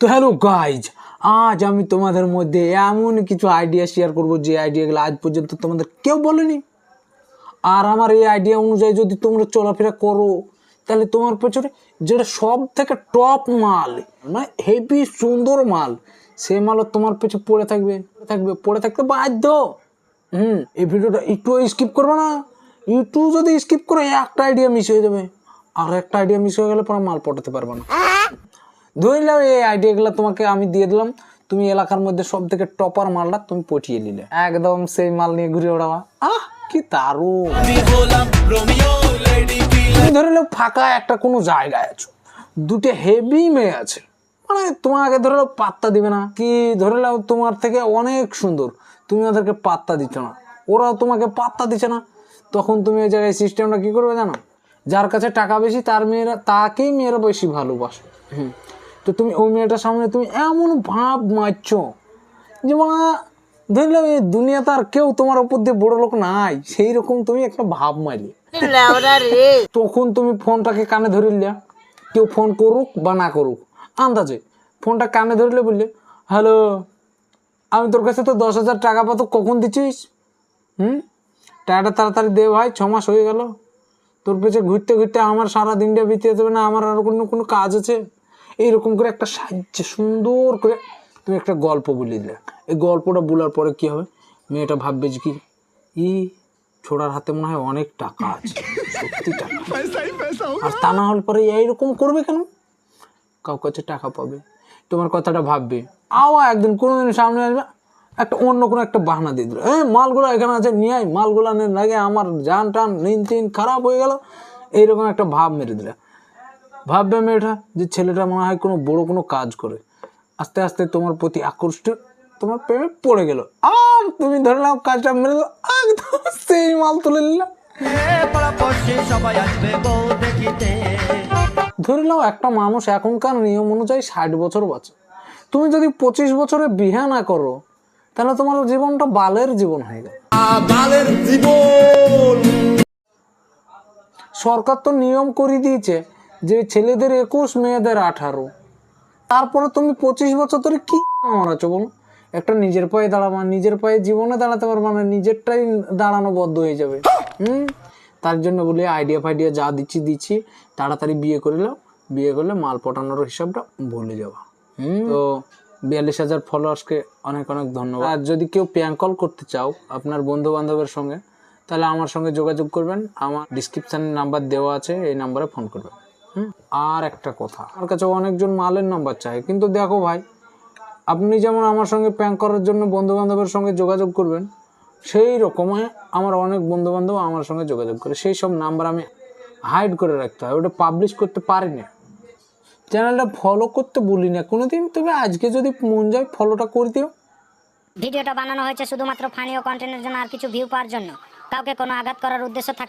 তো hello guys আজ আমি তোমাদের মধ্যে এমন কিছু আইডিয়া শেয়ার করব যে আইডিয়াগুলো আজ পর্যন্ত তোমাদের কেউ বলেনি। আর আমার এই আইডিয়া অনুযায়ী যদি তোমরা চলাফেরা করো, তাহলে তোমার পেছনে যেটা সব থেকে টপ মাল মানে হেভি সুন্দর মাল সেই মালও তোমার পেছনে পড়ে থাকবে থাকবে, পড়ে থাকতে বাধ্য। হুম, এই ভিডিওটা একটু স্কিপ করবে না। একটু যদি স্কিপ করে একটা আইডিয়া মিস হয়ে যাবে, আর একটা আইডিয়া মিস হয়ে গেলে পরে মাল পটাতে পারবে না। ধরে নাও এই আইডিয়াগুলো তোমাকে আমি দিয়ে দিলাম। তুমি এলাকার মধ্যে সব থেকে টপার মালটা তুমি পটিয়ে নিলে। একদম সেই মাল নিয়ে ঘুরে ওড়াবা আহ, কি দারুণ। তুমি ধরে নাও ফাঁকা একটা কোনো জায়গায় আছো। দুটো হেভি মেয়ে আছে। মানে তোমাকে ধরে নাও পাত্তা দিবে না। কি ধরে নাও তোমার থেকে অনেক সুন্দর। তুমি ওদেরকে পাত্তা দিচ্ছ না। ওরাও তোমাকে পাত্তা দিচ্ছে না। তখন তুমি ওই জায়গায় সিস্টেমটা কী করবে জানো? যার কাছে টাকা বেশি, তার মেয়েরা, তাকেই মেয়েরা বেশি ভালোবাসে। হুম। তো তুমি ওই মেয়েটার সামনে তুমি এমন ভাব মারছো যে মা ধরলাম এই দুনিয়াতে আর কেউ তোমার উপর দিয়ে বড় লোক নাই। সেই রকম তুমি একটা ভাব মারলে। তখন তুমি ফোনটাকে কানে ধরে লিয়া কেউ ফোন করুক বা না করুক আন্দাজে। ফোনটা কানে ধরলে বললে হ্যালো আমি তোর কাছে তো দশ হাজার টাকা পাতো কখন দিচ্ছিস? হুম? টাকাটা তাড়াতাড়ি দে ভাই ছ মাস হয়ে গেল। তোর পেছনে ঘুরতে ঘুরতে আমার সারা দিনটা বিতে যাবে না আমার আর কোনো কোনো কাজ আছে? এইরকম করে একটা সাহায্য, সুন্দর করে তুমি একটা গল্প বলে দিলে। এই গল্পটা বলার পরে কি হবে? মেয়েটা ভাববে যে কি, ই ছোড়ার হাতে মনে হয় অনেক টাকা আছে, সত্যি আর তা না হলে পরে এইরকম করবে কেন? কাউ কাছে টাকা পাবে। তোমার কথাটা ভাববে আও একদিন কোনোদিন সামনে আসবে, একটা অন্য কোনো একটা বাহানা দিয়ে দিল। হ্যাঁ মালগুলো এখানে আছে, নিয়ে আয়, মালগুলো লাগে আমার জান টান, নিন টিন খারাপ হয়ে গেল। এইরকম একটা ভাব মেরে দিলে। ভাববে মেয়েটা যে ছেলেটা মনে হয় কোনো বড় কোনো কাজ করে। আস্তে আস্তে তোমার প্রতি আকর্ষিত তোমার প্রেমে পড়ে গেল। আর তুমি ধরে নাও কাজটা মেরে দিলো একদম সেই মাল তুলে নিলাম ধরে নাও একটা মানুষ এখনকার নিয়ম অনুযায়ী ষাট বছর বাঁচে। তুমি যদি পঁচিশ বছরে বিহা না করো তাহলে তোমার জীবনটা বালের জীবন হয়ে গেল। সরকার তো নিয়ম করে দিয়েছে যে ছেলেদের একুশ, মেয়েদের আঠারো। তারপরে তুমি পঁচিশ বছর ধরে কি মারাচ্ছ বলো? একটা নিজের পায়ে দাঁড়াবা, নিজের পায়ে জীবনে দাঁড়াতে পারবা না, নিজেরটাই দাঁড়ানো বদ্ধ হয়ে যাবে। হুম? তার জন্য বলি আইডিয়া ফাইডিয়া যা দিচ্ছি দিচ্ছি। তাড়াতাড়ি বিয়ে করে নাও। বিয়ে করলে মাল পটানোর হিসাবটা ভুলে হুম? তো বিয়াল্লিশ হাজার ফলোয়ার্সকে অনেক অনেক ধন্যবাদ। আর যদি কেউ প্যাং কল করতে চাও আপনার বন্ধু বান্ধবের সঙ্গে, তাহলে আমার সঙ্গে যোগাযোগ করবেন। আমার ডিসক্রিপশানে নাম্বার দেওয়া আছে, এই নাম্বারে ফোন করবেন। আর একটা কথা, আমার কাছে অনেকজন মালের নাম্বার চাই কিন্তু দেখো ভাই, আপনি যেমন আমার সঙ্গে প্যাং করার জন্য বন্ধু বান্ধবের সঙ্গে যোগাযোগ করবেন, সেই রকমই আমার অনেক বন্ধু বান্ধব আমার সঙ্গে যোগাযোগ করে, সেই সব নাম্বার আমি হাইড করে রাখতে হয়, ওটা পাবলিশ করতে পারি না। চ্যানেলটা ফলো করতে বলি না, কোনোদিন তবে আজকে যদি মন যায় ফলোটা করে দিও। ভিডিওটা বানানো হয়েছে শুধুমাত্র ফানি ও কন্টেন্টের জন্য আর কিছু ভিউ পাওয়ার জন্য। কাউকে কোনো আঘাত করার উদ্দেশ্য থাকে।